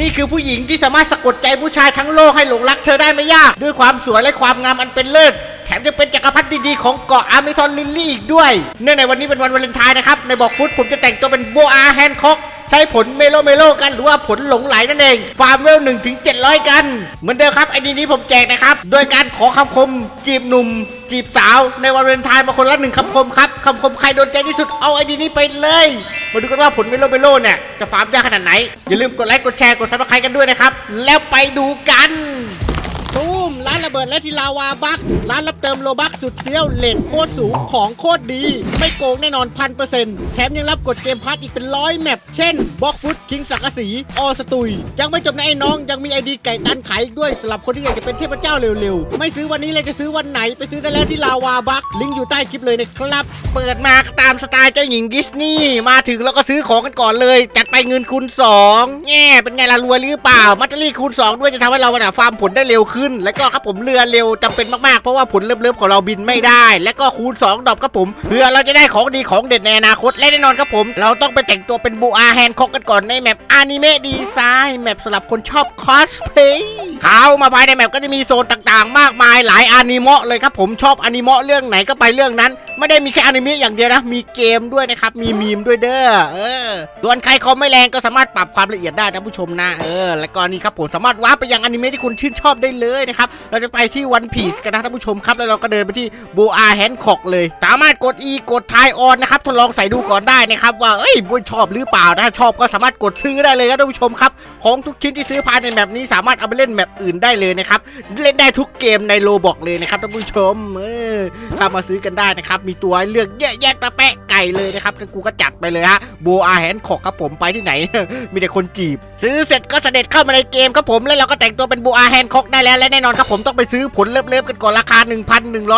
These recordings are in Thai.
นี่คือผู้หญิงที่สามารถสะกดใจผู้ชายทั้งโลกให้หลงรักเธอได้ไม่ยาก ด้วยความสวยและความงามอันเป็นเลิศแถมยังเป็นจักรพรรดิดีๆของเกาะอาร์มิทอนลิลลี่อีกด้วย เนื่องในวันนี้เป็นวันวาเลนไทน์นะครับในบอกฟุตผมจะแต่งตัวเป็นโบอาแฮนค็อก ใช้ผลเมโลเมโลกันหรือว่าผลหลงไหลนั่นเอง ฟาร์มเวล1ถึง700กัน เหมือนเดิมครับไอ้นี้นี้ผมแจกนะครับ โดยการขอคำคมจีบหนุ่มจีบสาวในวันวาเลนไทน์มาคนละหนึ่งคำคมครับคำคมใครโดนใจที่สุดเอาไอ้นี้นี้ไปเลย มาดูกันว่าผลเมโลเมโลเนี่ย จะฟาร์มยากขนาดไหน อย่าลืมกดไลค์กดแชร์กดซับสไครต์กันด้วยนะครับ แล้วไปดูกันตูม ร้านระเบิดและทีลาวาบัคร้านรับเติมโลบัคสุดเฟี้ยวเลทโคตรสูงของโคตรดี ไม่โกงแน่นอนพันเปอร์เซ็นต์แถมยังรับกดเกมพัทอีกเป็นร้อยแมปเช่นบล็อกฟุตคิงสักกสีออสตุย ยังไม่จบนะไอ้น้องยังมีไอดีไก่ตันขายอีกด้วยสำหรับคนที่อยากจะเป็นเทพเจ้าเร็วๆ ไม่ซื้อวันนี้เลยจะซื้อวันไหนไปซื้อได้แล้วที่ลาวาบัคลิงก์อยู่ใต้คลิปเลยนะครับ เปิดมาตามสไตล์เจ้าหญิงดิสนีย์มาถึงแล้วก็ซื้อของกันก่อนเลย จัดไปเงินคูณ2แง่เป็นไงล่ะรวยหรือเปล่ามัตเตอรี่คูณ2ด้วยจะทำให้เราเนี่ยฟาร์มผลได้เร็วขึ้นแล้วก็ครับผมเรือเร็วจำเป็นมากๆ เพราะว่าผลเลิฟๆของเราบินไม่ได้ และก็คูณ2ดอกครับผมเพื่อเราจะได้ของดีของเด็ดในอนาคตและแน่นอนครับผม เราต้องไปแต่งตัวเป็นบูอาแฮนคอกกันก่อนในแมปอนิเมะดีไซน์แมปสำหรับคนชอบคอสเพย์เข้ามาภายในแมปก็จะมีโซนต่างๆ มากมายหลายอนิเมะเลยครับผมชอบอนิเมะเรื่องไหนก็ไปเรื่องนั้น ไม่ได้มีแค่อนิเมะอย่างเดียวนะ มีเกมด้วยนะครับ มีมีมด้วยเด้อเออส่วนใครคอมไม่แรงก็สามารถปรับความละเอียดได้นะผู้ชมนะเออแล้วก็นี่ครับผมสามารถว้าไปยังอนิเมะที่คุณชื่นชอบได้เลยนะครับเราจะไปที่วันพีซกันนะท่านผู้ชมครับ แล้วเราก็เดินไปที่โบอาแฮนคอกเลย สามารถกด E กดทายออนนะครับ ทดลองใส่ดูก่อนได้นะครับว่า เอ้ยบุ้ยชอบหรือเปล่าถ้าชอบก็สามารถกดซื้อได้เลยครับท่านผู้ชมครับ ของทุกชิ้นที่ซื้อภายในแมปนี้สามารถเอาไปเล่นแมปอื่นได้เลยนะครับ เล่นได้ทุกเกมในโลบอกเลยนะครับท่านผู้ชม เออเข้ามาซื้อกันได้นะครับ มีตัวเลือกเยอะแยะตะแปะไก่เลยนะครับกันกูก็จัดไปเลยฮะโบอาแฮนขอกครับผมไปที่ไหน มีแต่คนจีบ ซื้อเสร็จก็เสด็จเข้ามาในเกมครับผมแล้วเราก็แต่งตัวเป็นโบอาแฮนคอกได้แล้วและแน่นอนครับผมต้องไปซื้อผลเลิฟๆกันก่อนราคา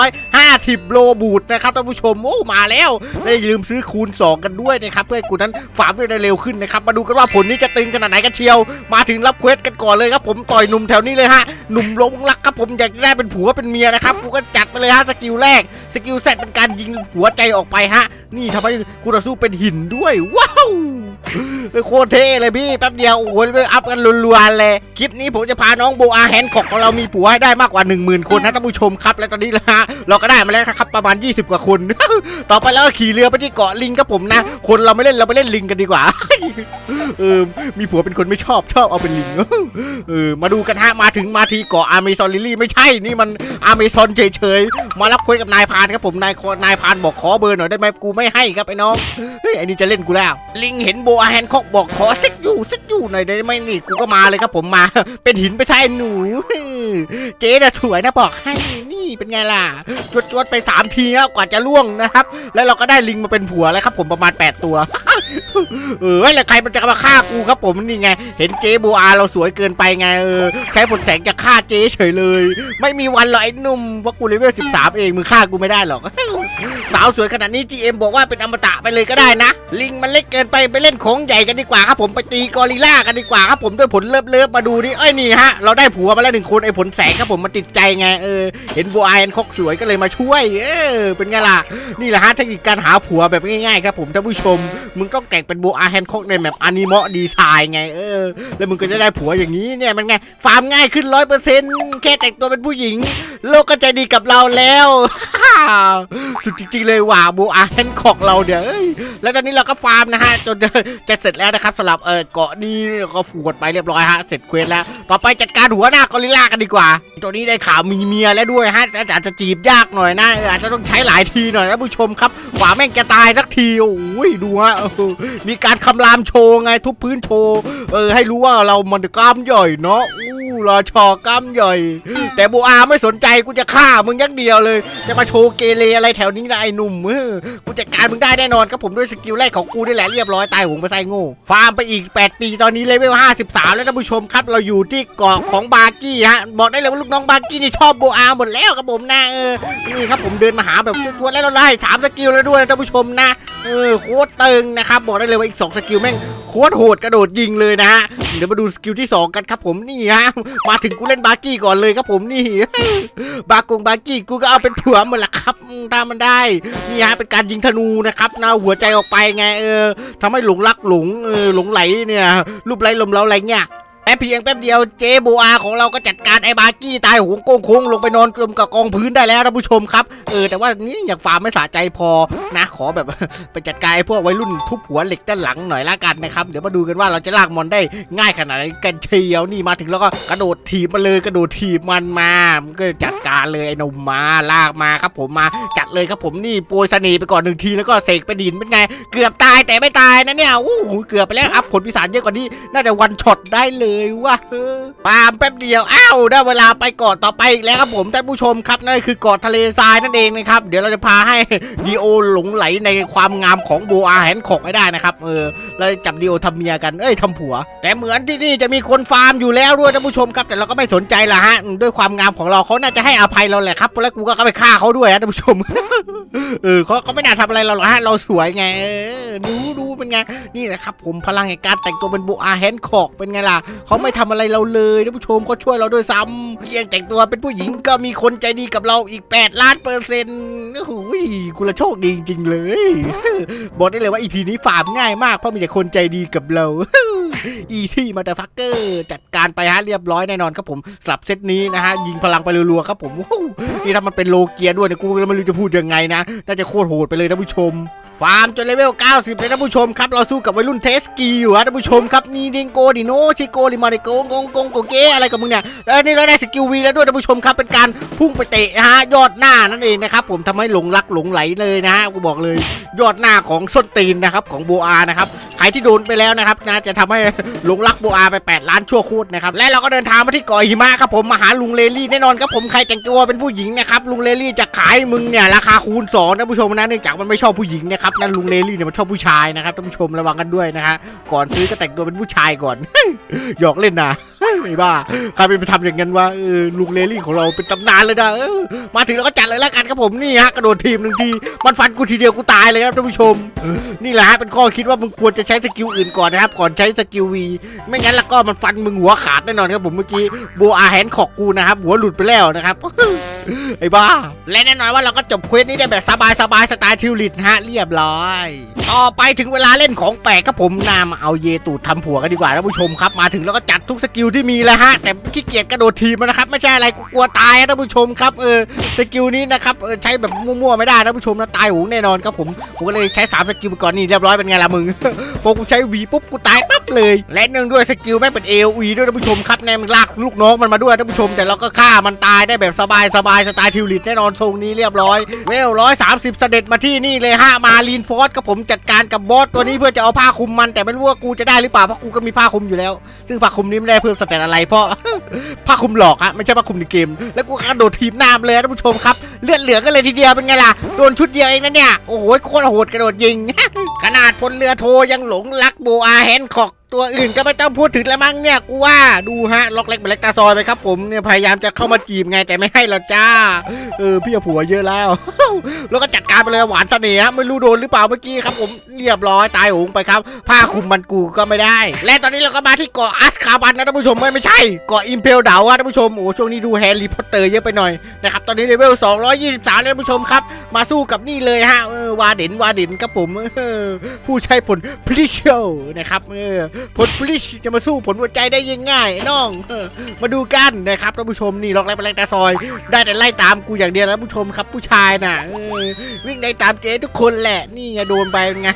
1,150 โลบูทนะครับท่านผู้ชมโอ้มาแล้วและอย่าลืมซื้อคูณ 2 กันด้วยนะครับเพื่อให้กูนั้นฟาร์มได้เร็วขึ้นนะครับมาดูกันว่าผลนี้จะตึงขนาดไหนกันเชียว มาถึงรับเควสกันก่อนเลยครับผมต่อยหนุ่มแถวนี้เลยฮะหนุ่มลงรักครับผมอยากได้เป็นผัวเป็นเมียนะครับกูก็จัดไปเลยฮะสกิลแรกสกิลแซดเป็นการยิงหัวใจออกไปฮะนี่ทำให้คู่ต่อสู้เป็นหินด้วยว้าว โคตรเท่เลยพี่แป๊บเดียวโอ้โหไปอัพกันรัวๆเลยคลิปนี้ผมจะพาน้องโบอาแฮนคอกของเรามีผัวให้ได้มากกว่า 1 0,000 คนนะท่านผู้ชมครับและตอนนี้นะฮะเราก็ได้มาแล้วครับประมาณ 20 กว่าคน ต่อไปแล้วขี่เรือไปที่เกาะลิงครับผมนะ คนเราไม่เล่นเราไปเล่นลิงกันดีกว่า เออมีผัวเป็นคนไม่ชอบชอบเอาเป็นลิงเออมาดูกันฮะมาถึงมาทีเกาะอาร์เมซอนลิลี่ไม่ใช่นี่มันอาร์เมซอนเฉยๆมารับคุยกับนายพานครับผมนายนายพานบอกขอเบอร์หน่อยได้ไหมกูไม่ให้ครับไอ้น้องเฮ้ยไอ้นี่จะเล่นกูแล้ว ลิงเห็นโบอาแฮนคอกบอกขอซิกอยู่ซิกอยู่หน่อยได้ไหมนี่กูก็มาเลยครับผมมา เป็นหินไปใช่หนูเจ๊น่ะสวยนะบอกให้นี่เป็นไงล่ะจวดจวดๆไปสามทีแล้วกว่าจะล่วงนะครับ แล้วเราก็ได้ลิงมาเป็นผัวแล้วครับผมประมาณ 8 ตัวเออแล้วใครมันจะมาฆ่ากูครับผมนี่ไง เห็นเจ๊โบอาเราสวยเกินไปไงเออใช้ผลแสงจะฆ่าเจ๊เฉยเลย ไม่มีวันหรอกไอ้นุ่มว่ากูเลเวล13 เองมึงฆ่ากูไม่ได้หรอก สาวสวยขนาดนี้ GM บอกว่าเป็นอมตะไปเลยก็ได้นะ ลิงมันเล็กเกินไปไปเล่นของใหญ่กันดีกว่าครับผมไปตีกอริลล่ากันดีกว่าครับผมด้วยผลเลิฟเลิฟๆมาดูดิเอ้ยนี่ฮะเราได้ผัวมาแล้วหนึ่งคนไอ้ผลแสงครับผมมาติดใจไงเออเห็นโบอาแอนคอกสวยก็เลยมาช่วย เออเป็นไงล่ะนี่แหละฮะเทคนิคการหาผัวแบบง่ายๆครับผมท่านผู้ชมมึงต้องแต่งเป็นโบอาแฮนคอกในแบบอนิเมะดีไซน์ไงเออ แล้วมึงก็จะได้ผัวอย่างนี้เนี่ยมันไงฟาร์มง่ายขึ้นร้อยเปอร์เซ็นต์แค่แต่งตัวเป็นผู้หญิง โลกก็ใจดีกับเราแล้ว สุดจริงๆเลยว่ะโบอาแฮนคอกเราเดี๋ยแล้วตอนนี้เราก็ฟาร์มนะฮะ จนจะจะเสร็จแล้วนะครับสำหรับเออเกาะนี้ก็ฟูดไปเรียบร้อยฮะ เสร็จเควสแล้ว ต่อไปจัดการหัวหน้ากอริลลากันดีกว่า ตัวนี้ได้ข่าวมีเมียแล้วด้วยฮะแต่อาจจะจีบยากหน่อยนะอาจจะต้องใช้หลายทีหน่อยนะผู้ชมครับกว่าแม่งจะตายสักทีโอ้ยดูฮะมีการคำรามโชว์ไงทุบพื้นโชว์เออให้รู้ว่าเรามันกล้ามใหญ่เนาะอู้ราชอกล้ามใหญ่ แต่บูอาไม่สนใจกูจะฆ่ามึงยักเดียวเลย จะมาโชว์เกเรอะไรแถวนี้นะไอ้หนุ่มเออกูจัดการมึงได้แน่นอนครับผมด้วยสกิลแรกของกูนี่แหละเรียบร้อยตายหงไปใส่โง่ฟาร์มไปอีก 8 ปีตอนนี้เลเวล53 แล้วท่านผู้ชมครับเราอยู่ที่เกาะของบาร์กี้ฮะบอกได้เลยว่าลูกน้องบาร์กี้นี่ชอบโบอาหมดแล้วครับผมนะเออนี่ครับผมเดินมาหาแบบจวนๆแล้วเราไล่สามสกิลแล้วด้วยท่านผู้ชมนะเออโคตรตึงนะครับบอกได้เลยว่าอีกสองสกิลแม่งโคตรโหดกระโดดยิงเลยนะฮะเดี๋ยวมาดูสกิลที่สองกันครับผมนี่ฮะมาถึงกูเล่นบาร์กี้ก่อนเลยครับผมนี่บากงบากี้กูก็เอาเป็นผัวหมดละครับอืมถ้ามันได้นี่ฮะเป็นการยิงธนูนะครับนาหัวใจออกไปไงเออทำให้หลงรักหลงเออหลงไหลเนี่ยรูปไหลลมเล้าอะไรเงี้ย แป๊เพียงแป๊บเดียวเจโบอาของเราก็จัดการไอ้บากี้ตายหงโกงโค้งลงไปนอนกลมกับกองพื้นได้แล้วท่านผู้ชมครับเออแต่ว่านี่อยากฟาร์มไม่สะใจพอนะขอแบบ ไปจัดการไอ้พวกวัยรุ่นทุบหัวเหล็กด้านหลังหน่อยละกันนะครับเดี๋ยวมาดูกันว่าเราจะลากมอนได้ง่ายขนาดไหนกันเชียวนี่มาถึงแล้วก็กระโดดถีบมาเลยกระโดดถีบมันมามันก็จัดการเลยไอ้นมมาลากมาครับผมมาจัดเลยครับผมนี่โปรยเสน่ห์ไปก่อนหนึ่งทีแล้วก็เสกไปดินเป็นไง เกือบตายแต่ไม่ตายนะเนี่ยอู้หูเกือบไปแล้วอัพผลพิศาจเยอะกว่านี้น่าจะวันช็อตได้เลยว่ะปาล์มแป๊บเดียวอ้าวได้เวลาไปเกาะต่อไปอีกแล้วครับผมท่านผู้ชมครับนั่นคือเกาะทะเลทรายนั่นเองนะครับเดี๋ยวเราจะพาให้ดีโอหลงไหลในความงามของโบอาแฮนขอกให้ได้นะครับเออเราจะจับดีโอทำเมียกันเอ้ยทำผัว แต่เหมือนที่นี่จะมีคนฟาร์มอยู่แล้วด้วยท่านผู้ชมครับ แต่เราก็ไม่สนใจละฮะด้วยความงามของเราเขาน่าจะให้อภัยเราแหละครับแล้วกูก็ไปฆ่าเขาด้วยฮะท่านผู้ชมเออเขาเขาไม่น่าทำอะไรเราหรอกฮะเราสวยไงดูดูเป็นไงนี่แหละครับผมพลังแห่งการแต่งตัวเป็นโบอาแฮนขอกเป็นไงล่ะเขาไม่ทำอะไรเราเลยท่านผู้ชมเขาช่วยเราด้วยซ้ำเพียงแต่งตัวเป็นผู้หญิงก็มีคนใจดีกับเราอีก 8 ล้านเปอร์เซ็นต์โอ้โหคุณละโชคดีจริงๆเลย บอกได้เลยว่าอีพีนี้ฟาร์มง่ายมากเพราะมีแต่คนใจดีกับเรา อีที่มาแต่ฟักเกอร์จัดการไปฮะเรียบร้อยแน่นอนครับผมสลับเซตนี้นะฮะยิงพลังไปรัวๆครับผมนี่ถ้ามันเป็นโลเกียด้วยเนี่ยกูไม่รู้จะพูดยังไงนะน่าจะโคตรโหดไปเลยท่านผู้ชมฟาร์มจนเลเวล 90 เลยท่านผู้ชมครับ เราสู้กับวัยรุ่นเทสกีอยู่ฮะท่านผู้ชมครับนี่ดิงโกดิโนชิโกลิมาริโกงงงงโกเกอะไรกับมึงเนี่ยแล้วนี่เราได้สกิลวีแล้วด้วยท่านผู้ชมครับเป็นการพุ่งไปเตะฮะยอดหน้านั่นเองนะครับผมทำให้หลงรักหลงไหลเลยนะฮะกูบอกเลยยอดหน้าของส้นตีนนะครับของโบอานะครับใครที่โดนไปแล้วนะครับนะจะทำให้หลงรักโบอาไป 8 ล้านชั่วคูดนะครับและเราก็เดินทางมาที่เกาะหิมะครับผมมาหาลุงเลลี่แน่นอนครับผมใครแต่งตัวเป็นผู้หญิงนะครับลุงเลลี่จะขายมึงเนี่ยราคาคูณ2นะผู้ชมนะเนื่องจากมันไม่ชอบผู้หญิงนะครับนั่นลุงเลลี่เนี่ยมันชอบผู้ชายนะครับท่านผู้ชมระวังกันด้วยนะฮะก่อนซื้อก็แต่งตัวเป็นผู้ชายก่อนหยอกเล่นนะ ไม่บ้าใครเป็นไปทำอย่างนั้นวะเออลุงเลลี่ของเราเป็นตำนานเลยนะเออมาถึงแล้วก็จัดเลยแล้วกันครับผมนี่ฮะกระโดดทีมหนึ่งทีมันฟันกูทีเดียวกูตายเลยครับท่านผู้ชม นี่แหละฮะเป็นข้อคิดว่ามึงควรจะใช้สกิลอื่นก่อนนะครับก่อนใช้สกิลวีไม่งั้นแล้วก็มันฟันมึงหัวขาดแน่นอนครับผมเมื่อกี้โบอาแฮนขอกกูนะครับหัวหลุดไปแล้วนะครับ ไอ้บ้า และแน่นอนว่าเราก็จบเควสนี้ได้แบบสบายสบายสไตล์ทิวลิตฮะเรียบร้อย ต่อไปถึงเวลาเล่นของแปลกครับผมนามาเอาเยตูดทำผัวกันดีกว่าท่านผู้ชมครับ มาถึงแล้วก็จัดทุกสกิลที่มีแล้วฮะ แต่ขี้เกียจกระโดดทีมนะครับ ไม่ใช่อะไรกูกลัวตายนะท่านผู้ชมครับเออสกิลนี้นะครับเออใช้แบบมั่วๆไม่ได้ท่านผู้ชมนะตายหูแน่นอนครับผมผมก็เลยใช้สามสกิลไปก่อนนี่เรียบร้อยเป็นไงล่ะมึงพอกูใช้วีปุ๊บกูตายปั๊บเลย และเนื่องด้วยสกิลแม่งเป็นเอลีด้วยท่านผู้ชมครับแน่มันลากลูกน้องมันมาด้วยท่านผู้ชม แต่เราก็ฆ่ามันตายได้แบบสบายสบายๆสไตล์ทิวลิตแน่นอนทรงนี้เรียบร้อยเวลร้อยสามสิบเสด็จมาที่นี่เลยฮะมาลีนฟอสกับผมจัดการกับบอสตัวนี้เพื่อจะเอาผ้าคลุมมันแต่ไม่รู้ว่ากูจะได้หรือเปล่าเพราะกูก็มีผ้าคลุมอยู่แล้ว ซึ่งผ้าคลุมนี้ไม่ได้เพิ่มสเตตอะไรเพราะ ผ้าคลุมหลอกฮะไม่ใช่ผ้าคลุมในเกม แล้วกูกระโดดทีมน้ามเลยท่านผู้ชมครับเลือดเหลือกันเลยทีเดียวเป็นไงล่ะโดนชุดเดียวเองนะเนี่ยโอ้โหโคตรโหดกระโดดยิง ขนาดพลเรือโทยังหลงรักโบอาแฮนคอก ตัวอื่นก็ไม่ต้องพูดถึงแล้วมั้งเนี่ยกูว่าดูฮะล็อกเล็กเป็นเล็กตาซอยไปครับผมเนี่ยพยายามจะเข้ามาจีบไงแต่ไม่ให้หรอกจ้าเออพี่ผัวเยอะแล้ว แล้วก็จัดการไปเลยหวานเสน่ห์ไม่รู้โดนหรือเปล่าเมื่อกี้ครับผมเรียบร้อยตายหงไปครับ ผ้าคลุมมันกูก็ไม่ได้ และตอนนี้เราก็มาที่เกาะอัสคาบันนะท่านผู้ชมไม่ไม่ใช่เกาะอิมเพลเดาอะท่านผู้ชมโอ้ช่วงนี้ดูแฮร์รี่พอตเตอร์เยอะไปหน่อยนะครับตอนนี้เลเวล223เลยท่านผู้ชมครับ มาสู้กับนี่เลยฮะเออวาเดนวาเดนครับผมผู้ใช้ผลพลิชโชนะครับเออผลพลิชจะมาสู้ผลหัวใจได้ยังไงน้องมาดูกันนะครับท่านผู้ชมนี่ล็อกแรกไปแรงตาซอย ได้แต่ไล่ตามกูอย่างเดียวแล้วผู้ชมครับผู้ชายน่ะวิ่งไล่ตามเจ๊ทุกคนแหละ นี่ไงโดนไปไง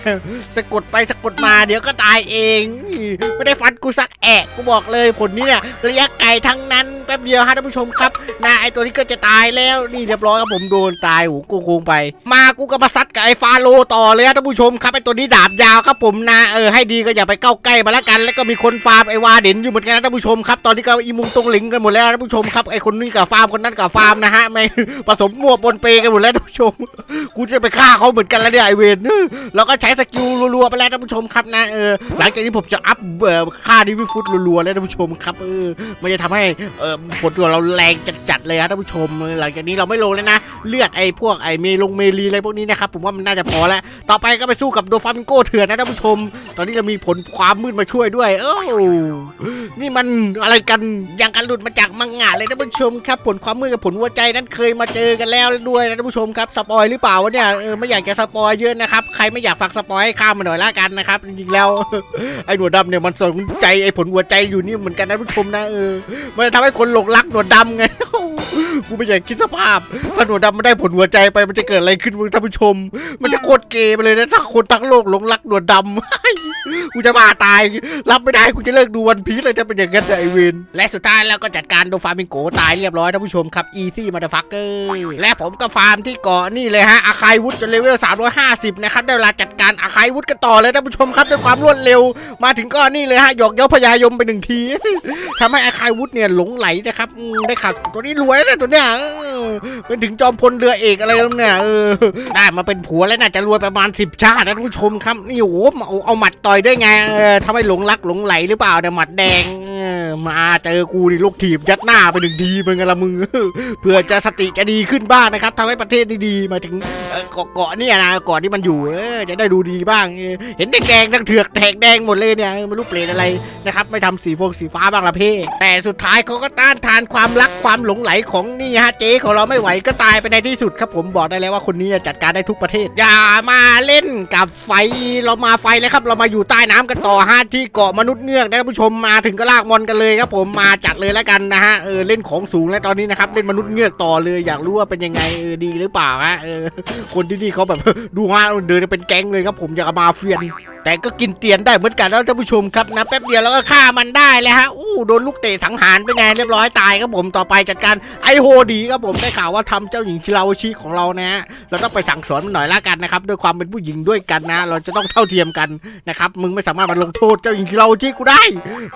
สะกดไปสะกดมาเดี๋ยวก็ตายเอง ไม่ได้ฟันกูสักแอะกูบอกเลยผลนี้เนี่ยระยะไกลทั้งนั้นแป๊บเดียวฮะท่านผู้ชมครับนะไอตัวนี้ก็จะตายแล้วนี่เรียบร้อยครับผมโดนตายโหโกงๆไป มากูก็มาซัดกับไอฟาโลต่อเลยฮะท่านผู้ชมครับไอตัวนี้ดาบยาวครับผมนะเออให้ดีก็อย่าไปเก้าใกล้มาแล้วกันแล้วก็มีคนฟาร์มไอวาเด่นอยู่เหมือนกันนะท่านผู้ชมครับตอนนี้ก็อีมุงตรงหลิงกันหมดแล้วท่านผู้ชมครับไอคนนี้กับฟาร์มคนนั้นกับฟาร์มนะฮะไม่ผสมมั่วปนเปกันหมดแล้วท่านผู้ชม กูจะไปฆ่าเขาเหมือนกันแล้วเนี่ยไอเวนแล้วก็ใช้สกิลรัวๆไปแล้วท่านผู้ชมครับนะเออหลังจากนี้ผมจะอัพเอ่อค่าดิวิฟุตรัวๆแล้วท่านผู้ชมครับเออมันจะทำให้เออผลตัวเราแรงจัดๆเลยฮะท่านผู้ชม หลังจากนี้เราไม่ลงเลยนะเลือดไอพวกไอเมลงเมลีอะไรพวกนี้นะครับผมว่ามันน่าจะพอแล้ว ต่อไปก็ไปสู้กับโดฟามิงโกเถื่อนนะท่านผู้ชม ตอนนี้จะมีผลความมืดมาช่วยด้วยเอ้านี่มันอะไรกันอย่างกันหลุดมาจากมังงะเลยท่านผู้ชมครับผลความมืดกับผลหัวใจนั้นเคยมาเจอกันแล้วด้วยนะท่านผู้ชมครับสปอยหรือเปล่าวะเนี่ยเออไม่อยากจะสปอยเยอะนะครับใครไม่อยากฟังสปอยให้ข้ามมาหน่อยละกันนะครับจริงๆแล้วไอ้หนวดดำเนี่ยมันสนใจไอ้ผลหัวใจอยู่นี่เหมือนกันนะท่านผู้ชมนะเออมันจะทำให้คนหลงรักหนวดดำไงกูไม่อยากคิดสภาพถ้าหนวดดำมันได้ผลหัวใจไปมันจะเกิดอะไรขึ้นมึงท่านผู้ชม มันจะโคตรเกย์ไปเลยนะถ้าคนทั้งโลกหลงรักหนวดดำ กูจะมาตาย รับไม่ได้กูจะเลิกดูวันพีซเลยถ้าเป็นอย่างนั้นนะไอเวนและสุดท้ายแล้วก็จัดการโดฟามิงโกตายเรียบร้อยท่านผู้ชมครับอีซี่มาเดฟักเกอร์และผมก็ฟาร์มที่เกาะนี่เลยฮะอาคายวุฒจนเลเวล350 นะครับได้เวลาจัดการอาคายวุฒกันต่อเลยท่านผู้ชมครับด้วยความรวดเร็ว มาถึงก็นี่เลยฮะหยอกเย้าพญายมไปหนึ่งทีทำให้อาคายวุฒเนี่ยหลงไหลนะครับได้ข่าวตัวนี้รวยนะตัวเนี้ยเป็นถึงจอมพลเรือเอกอะไรแล้วเนี่ยเออได้มาเป็นผัวแล้วน่าจะรวยประมาณ 10 ชาตินะท่านผู้ชมครับนี่โอ้โหเอาหมัดต่อยด้ไงเออทำให้หลงรักหลงไหลหรือเปล่าเนี่ยหมัดแดงเออ มาเจอกูนี่ลูกถีบยัดหน้าไปหนึ่งทีเป็นไงละมึงเพื่อจะสติจะดีขึ้นบ้างนะครับทำให้ประเทศดีๆมาถึงเกาะเกาะนี่ยนะเกาะที่มันอยู่เออจะได้ดูดีบ้าง เห็นแดงๆทั้งเถือกแตกแดงหมดเลยเนี่ยไม่รู้เปลี่ยนอะไรนะครับ ไม่ทำสีฟงสีฟ้าบ้างละเพ่แต่สุดท้ายเขาก็ต้านทานความรักความหลงไหลของนี่ฮะเจ๊ของเราไม่ไหวก็ตายไปในที่สุดครับผมบอกได้แล้วว่าคนนี้จัดการได้ทุกประเทศ อย่ามาเล่นกับไฟเรามาไฟเลยครับ เรามาอยู่ใต้น้ำกันต่อฮะที่เกาะมนุษย์เงือกนะท่านผู้ชมมาถึงก็ลากมอนกันเลยครับผมมาจัดเลยแล้วกันนะฮะเออเล่นของสูงแล้วตอนนี้นะครับเล่นมนุษย์เงือกต่อเลยอยากรู้ว่าเป็นยังไงเออดีหรือเปล่าฮะเออคนที่นี่เขาแบบดูฮะเดินเป็นแก๊งเลยครับผมอยากมาเฟียน แต่ก็กินเตียนได้เหมือนกันแล้วท่านผู้ชมครับนะแป๊บเดียวแล้วก็ฆ่ามันได้เลยฮะอู้โดนลูกเตะสังหารไปไงเรียบร้อยตายครับผมต่อไปจัดการไอโฮดีครับผมได้ข่าวว่าทำเจ้าหญิงชิราวชิของเรานะฮะเราต้องไปสั่งสอนมันหน่อยละกันนะครับด้วยความเป็นผู้หญิงด้วยกันนะ เราจะต้องเท่าเทียมกันนะครับมึงไม่สามารถมาลงโทษเจ้าหญิงชิราวชิกูได้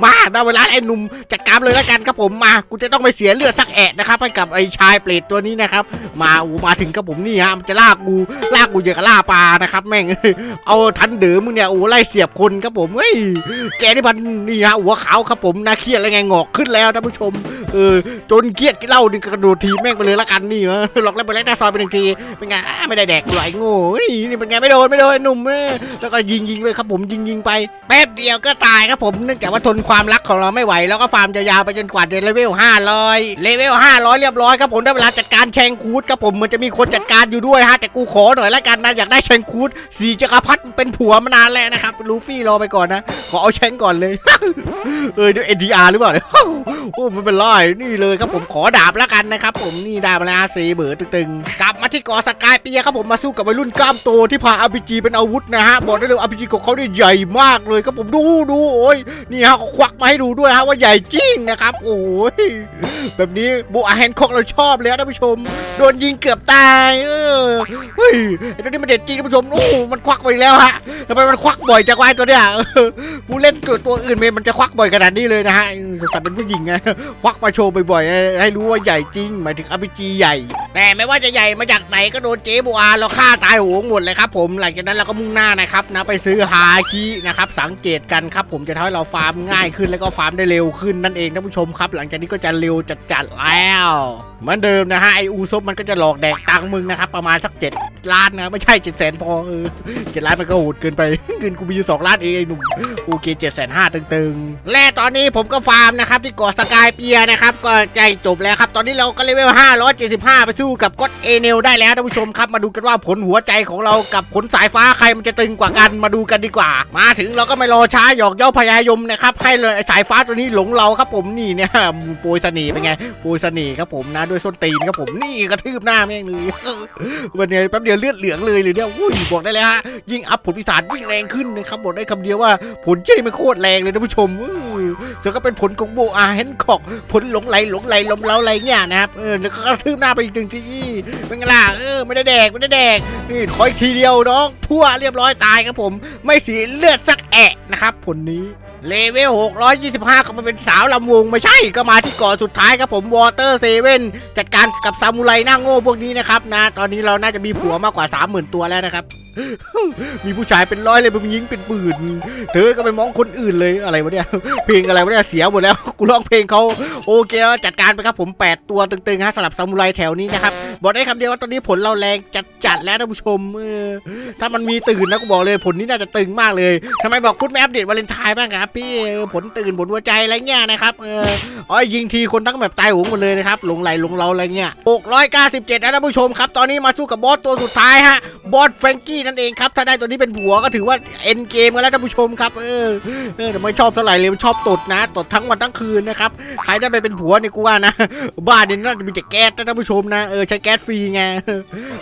มาได้เวลาไอ้หนุ่มจัดการเลยละกันครับผมมากูจะต้องไปเสียเลือดสักแอะนะครับให้กับไอ้ชายเปรตตัวนี้นะครับมาอูมาถึงครับผมนี่ฮะมันจะลากกูลากกูอย่ากับล่าปลานะครับแม่งเอาทันเด๋อมึงเนี่ยโอ้ไล่เสียบคนครับผมเฮ้ยแกนี่มันนี่ฮะหัวขาวครับผมนาเครียดอะไรไงงอกขึ้นแล้วท่านผู้ชมเออจนเครียดกินเหล้านี่กระโดดทีแม่งไปเลยละกันนี่เหรอหลอกแล้วไปแลกหน้าซอยไปหนึ่งทีเป็นไงไม่ได้แดกหลอยโง่เฮ้ยนี่เป็นไงไม่โดนไม่โดนหนุ่มเออแล้วก็ยิงยิงไปครับผมยิงยิงไปแป๊บเดียวก็ตายครับผมเนื่องจากว่าทนความรักของเราไม่ไหวแล้วก็ฟาร์มจะยาวไปจนกว่าจะเลเวล500เลเวล500 เรียบร้อยครับผมได้เวลาจัดการแชงคูดครับผมมันจะมีคนจัดการอยู่ด้วยฮะแต่กูขอหน่อยละกันนะอยากได้แชงคูดสีจักรพรรดิเป็นผัวมานานแล้วนะครับลูฟี่รอไปก่อนนะ ขอเอาแชงก่อนเลย เออเดี๋ยว NDR หรือเปล่าโอ้ไม่เป็นไรนี่เลยครับผมขอดาบแล้วกันนะครับ ผมนี่ได้มาแล้วสีเบอร์ตึงๆกลับมาที่เกอสกายเปียครับผมมาสู้กับวัยรุ่นกล้ามโตที่พา RPG เป็นอาวุธนะฮะบอกได้เลย RPG ของเขาเนี่ยใหญ่มากเลยครับผมดูดูโอ้ยนี่ฮะเขาควักมาให้ดูด้วยฮะว่าใหญ่จริงนะครับโอ้ยแบบนี้โบอาแฮนคอกเราชอบเลยนะท่านผู้ชม โดนยิงเกือบตายเออเฮ้ยไอ้ตัวนี้มันเด็ดจริงท่านผู้ชมโอ้มันควักไปแล้วฮะทำไมมันควักักบ่อยจังวะไอ้ตัวเนี้ยเออกูเล่นตัวตัวอื่นเมมันจะควักบ่อยขนาดนี้เลยนะฮะสงสัยเป็นผู้หญิงไงควักมาโชว์บ่อยๆให้รู้ว่าใหญ่จริง หมายถึง RPG ใหญ่ แต่ไม่ว่าจะใหญ่มาจากไหนก็โดนเจ๊บัวเราฆ่าตายโหงหมดเลยครับผมหลังจากนั้นเราก็มุ่งหน้านะครับนะไปซื้อฮาคินะครับสังเกตกันครับผมจะทำให้เราฟาร์มง่ายขึ้นแล้วก็ฟาร์มได้เร็วขึ้นนั่นเองท่านผู้ชมครับ หลังจากนี้ก็จะเร็วจัดๆแล้วเหมือนเดิมนะฮะไออูซบมันก็จะหลอกแดกตังมึงนะครับประมาณสักเจ็ด ล้านนะ ไม่ใช่เจ็ดแสนพอเออเจ็ดล้านมันก็โหดเกินไปเงินกูมีอยู่สองล้านเองไอ้หนุ่มโอเคเจ็ดแสนห้าตึงๆ และตอนนี้ผมก็ฟาร์มนะครับ ที่เกาะสกายเปียนะครับ ก็ใกล้จบแล้วครับ ตอนนี้เราก็เลเวล575ไปสู้กับก็อดเอเนลได้แล้วท่านผู้ชมครับมาดูกันว่าผลหัวใจของเรากับผลสายฟ้าใครมันจะตึงกว่ากันมาดูกันดีกว่า มาถึงเราก็ไม่รอช้าหยอกเย้าพยายมนะครับให้เลยสายฟ้าตัวนี้หลงเราครับผมนี่เนี่ยโปรยเสน่ห์เป็นไงโปรยเสน่ห์ครับผมนะด้วยส้นตีนครับผมนี่กระทืบหน้าแม่งเลยวันนี้แป๊บเดียวเลือดเหลืองเลยเลยเนี่ยอุ้ยบอกได้เลยฮะยิ่งอัพผลพิศาจยิ่งแรงขึ้นนะครับบอกได้คำเดียวว่าผลเจ๊มันโคตรแรงเลยท่านผู้ชมอื้อส่วนก็เป็นผลของโบอาเฮนคอกผลหลงไหลหลงไหลลมเล้าอะไรเนี่ยนะครับเออแล้วก็กระทืบหน้าไปอีกหนึ่งทีเป็นไงล่ะเออไม่ได้แดกไม่ได้แดกนี่ขออีกทีเดียวน้องพัวเรียบร้อยตายครับผม ไม่เสียเลือดสักแอะนะครับผลนี้ เลเวล 625เขามาเป็นสาวลำวง ไม่ใช่ก็มาที่เกาะสุดท้ายครับผมวอเตอร์เซเว่นจัดการกับซามูไรหน้าโง่พวกนี้นะครับนะ ตอนนี้เราน่าจะมีผัวมากกว่า 30,000 ตัวแล้วนะครับ มีผู้ชายเป็นร้อยเลยมึงยิงเป็นปืนเธอก็ไปมองคนอื่นเลยอะไรวะเนี่ย เพลงอะไรวะเนี่ยเสียหมดแล้วกูร้องเพลงเขาโอเคจัดการไปครับผม 8 ตัวตึงๆฮะสำหรับซามูไรแถวนี้นะครับบอกได้คำเดียวว่าตอนนี้ผลเราแรงจัดจัดๆแล้วท่านผู้ชมเออถ้ามันมีตื่นนะกูบอกเลยผลนี้น่าจะตึงมากเลยทำไมบอกฟุตไม่อัปเดตวาเลนไทน์บ้างครับพี่ผลตื่นผลหัวใจอะไรเงี้ยนะครับเอออ๋อยิงทีคนทั้งแบบตายโหงหมดเลยนะครับหลงไหลหลงเราอะไรเงี้ย697นะท่านผู้ชมครับตอนนี้มาสู้กับบอสตัวสุดท้ายฮะบอสแฟรงกี้นั่นเองครับ ถ้าได้ตัวนี้เป็นผัวก็ถือว่าเอ็นเกมกันแล้วท่านผู้ชมครับเออเออแต่ไม่ชอบเท่าไหร่เลยชอบตดนะตดทั้งวันทั้งคืนนะครับใครได้ไปเป็นผัวเนี่ยกูว่านะบ้านเนี่ยน่าจะมีแต่แก๊สนะท่านผู้ชมนะเออใช้แก๊สฟรีไง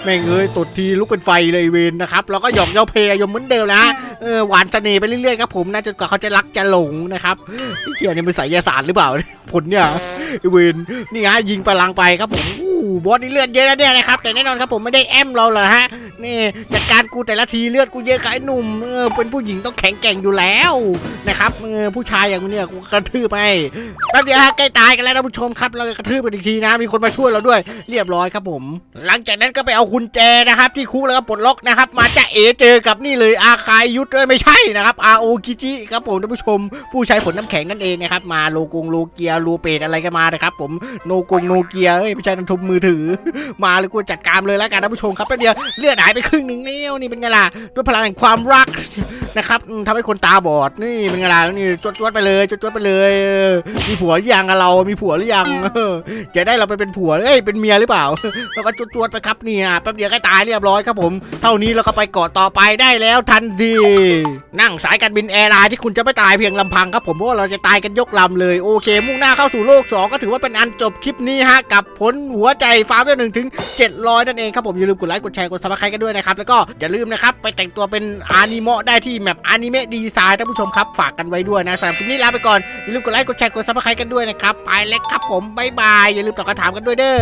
แม่งเอ้ยตดทีลุกเป็นไฟเลยเวนนะครับแล้วก็หยอกเย้าเพยยมเหมือนเดิมนะเออหวานเสน่ห์ไปเรื่อยๆครับผมนะจนกว่าเขาจะรักจะหลงนะครับเกี่ยวเนี่ยเป็นไสยศาสตร์หรือเปล่าผลเนี่ยเวนนี่ฮะยิงพลังไปครับผมอู้บอสนี่เลือดเยอะแล้วเนี่ยนะครับแต่แน่นอนครับผมไม่ได้แอมเราเหรอฮะนี่จัดการกูแต่ละทีเลือดกูเยอะกับไอ้หนุ่มเออเป็นผู้หญิงต้องแข็งแกร่งอยู่แล้วนะครับเออผู้ชายอย่างเนี่ยกูกระทืบไปแป๊บเดียวฮะใกล้ตายกันแล้วนะผู้ชมครับ เราจะกระทืบไปอีกทีนะมีคนมาช่วยเราด้วย เรียบร้อยครับผม หลังจากนั้นก็ไปเอาคุณแจนะครับ ที่คุกแล้วก็ปลดล็อกนะครับ มาจะเอเจอกับนี่เลยอาคายยุทธเอ้ยไม่ใช่นะครับอาโอกิจิครับผมท่านผู้ชม ผู้ใช้ผลน้ำแข็งนั่นเองนะครับมาโลกงโลเกียโลเปดอะไรกันมานะครับ ผมโนกงโนเกียเอ้ยไม่ใช่นันทมมือถือ มาเลยกูจัดการเลยแล้วกันท่านผู้ชมครับแป๊บเดียวเลือดหายไปครึ่งหนึ่งแล้วนี่เป็นไงล่ะด้วยพลังแห่งความรักนะครับทำให้คนตาบอดนี่เป็นไงล่ะนี่จวดจวดๆไปเลยจวดจวดๆไปเลย มีผัวหรือยังเรา มีผัวหรือยังจะได้เราไปเป็นผัวเอ้ยเป็นเมียหรือเปล่า แล้วก็จวดจวดๆไปครับเนี่ยแป๊บเดียวก็ตายเรียบร้อยครับผม เท่านี้เราก็ไปเกาะต่อไปได้แล้วทันทีนั่งสายการบินแอร์ไลน์ที่คุณจะไม่ตายเพียงลำพังครับผมเพราะเราจะตายกันยกลำเลยโอเค มุ่งหน้าเข้าสู่โลก 2 ก็ถือว่าเป็นอันจบคลิปนี้ฮะกับผลหัวใจฟาร์มหนึ่งถึง700 นั่นเองครับผมอย่าลืมกดไลค์กดแชร์กดซับสไครต์กันด้วยนะครับแล้วก็อย่าลืมนะครับ ไปแต่งตัวเป็นอานิเมะได้ที่แมปอานิเมะดีไซน์ท่านผู้ชมครับ ฝากกันไว้ด้วยนะสำหรับคลิปนี้ลาไปก่อน อย่าลืมกดไลค์ กดแชร์ กดซับสไครต์กันด้วยนะครับ ไปแล้วครับผมบ๊ายบาย อย่าลืมตอบคำถามกันด้วยเด้อ